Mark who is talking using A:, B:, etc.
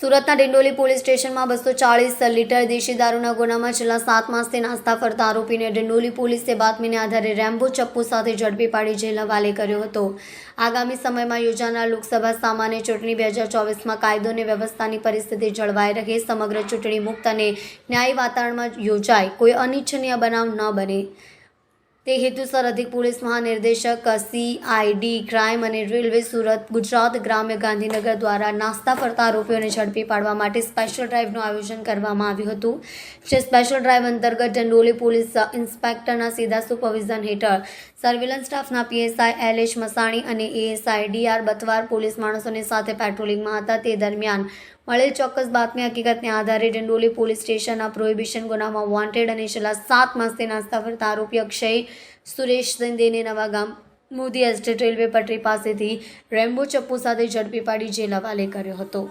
A: સુરતના ડિંડોલી પોલીસ સ્ટેશનમાં બસો ચાળીસ લીટર દેશી દારૂના ગુનામાં છેલ્લા સાત માસથી નાસ્તા ફરતા આરોપીને ડિંડોલી પોલીસે બાતમીને આધારે રેમ્બો ચપ્પુ સાથે ઝડપી પાડી જેલ હવાલે કર્યો હતો. આગામી સમયમાં યોજાનાર લોકસભા સામાન્ય ચૂંટણી બે હજાર ચોવીસમાં કાયદો અને વ્યવસ્થાની પરિસ્થિતિ જળવાઈ રહે, સમગ્ર ચૂંટણી મુક્ત અને ન્યાયી વાતાવરણમાં યોજાય, કોઈ અનિચ્છનીય બનાવ ન બને. તે હેતુસર અધિક પોલીસ મહાનિર્દેશક સીઆઈડી ક્રાઇમ અને રેલવે સુરત, ગુજરાત ગ્રામ્ય ગાંધીનગર દ્વારા નાસ્તા ફરતા આરોપીઓને ઝડપી પાડવા માટે સ્પેશિયલ ડ્રાઇવનું આયોજન કરવામાં આવ્યું હતું, જે સ્પેશિયલ ડ્રાઇવ અંતર્ગત ડંડોલી પોલીસ ઇન્સ્પેક્ટરના સીધા સુપરવિઝન હેઠળ સર્વેલન્સ સ્ટાફના પીએસઆઈ એલ એચ મસાણી અને એએસઆઈ ડીઆર બતવાર પોલીસ માણસોની સાથે પેટ્રોલિંગમાં હતા. તે દરમિયાન મળેલ ચોક્કસ બાતમી હકીકતને આધારે ડંડોલી પોલીસ સ્ટેશનના પ્રોહિબિશન ગુનામાં વોન્ટેડ અને છેલ્લા સાત માસથી નાસ્તા ફરતા આરોપી અક્ષય સુરેશ સિંધેને નવા ગામ મોદી એસ્ટેટ રેલવે પટરી પાસેથી રેમ્બો ચપ્પુ સાથે ઝડપી પાડી જેલ હવાલે કર્યો હતો.